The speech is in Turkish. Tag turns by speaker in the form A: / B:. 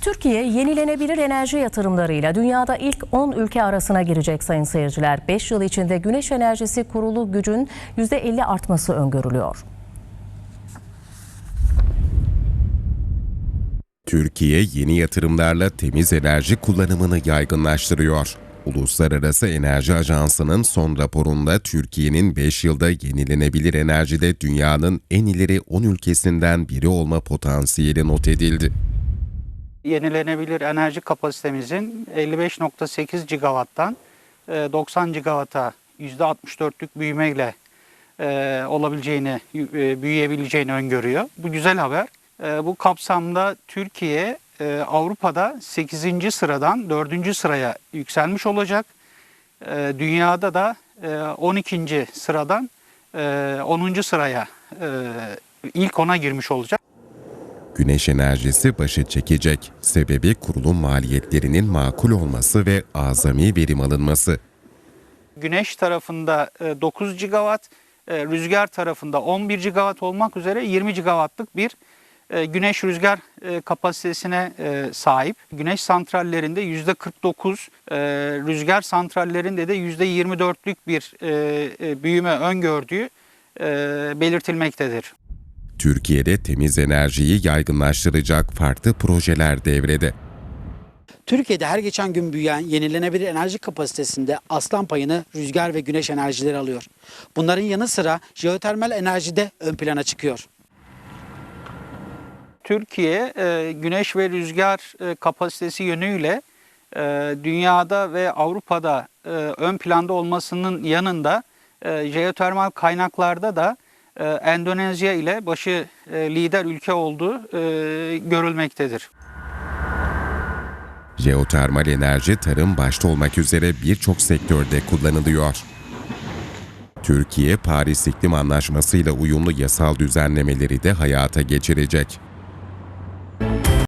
A: Türkiye yenilenebilir enerji yatırımlarıyla dünyada ilk 10 ülke arasına girecek sayın seyirciler. 5 yıl içinde güneş enerjisi kurulu gücün %50 artması öngörülüyor.
B: Türkiye yeni yatırımlarla temiz enerji kullanımını yaygınlaştırıyor. Uluslararası Enerji Ajansı'nın son raporunda Türkiye'nin 5 yılda yenilenebilir enerjide dünyanın en ileri 10 ülkesinden biri olma potansiyeli not edildi.
C: Yenilenebilir enerji kapasitemizin 55.8 gigawatttan e, 90 gigawata %64'lük büyümeyle e, olabileceğini, e, büyüyebileceğini öngörüyor. Bu güzel haber. E, Bu kapsamda Türkiye e, Avrupa'da 8. sıradan 4. sıraya yükselmiş olacak. E, Dünyada da e, 12. sıradan e, 10. sıraya e, ilk ona girmiş olacak.
B: Güneş enerjisi başı çekecek. Sebebi kurulum maliyetlerinin makul olması ve azami verim alınması.
C: Güneş tarafında e, 9 gigawatt, e, rüzgar tarafında 11 gigawatt olmak üzere 20 gigawattlık bir e, güneş rüzgar e, kapasitesine e, sahip. Güneş santrallerinde %49, e, rüzgar santrallerinde de %24'lük bir e, e, büyüme öngördüğü e, belirtilmektedir.
B: Türkiye'de temiz enerjiyi yaygınlaştıracak farklı projeler devrede.
D: Türkiye'de her geçen gün büyüyen yenilenebilir enerji kapasitesinde aslan payını rüzgar ve güneş enerjileri alıyor. Bunların yanı sıra jeotermal enerji de ön plana çıkıyor.
C: Türkiye e, güneş ve rüzgar e, kapasitesi yönüyle e, dünyada ve Avrupa'da ön planda olmasının yanında jeotermal kaynaklarda da e, Endonezya ile başı e, lider ülke olduğu e, görülmektedir.
B: Jeotermal enerji tarım başta olmak üzere birçok sektörde kullanılıyor. Türkiye, Paris İklim Anlaşması ile uyumlu yasal düzenlemeleri de hayata geçirecek.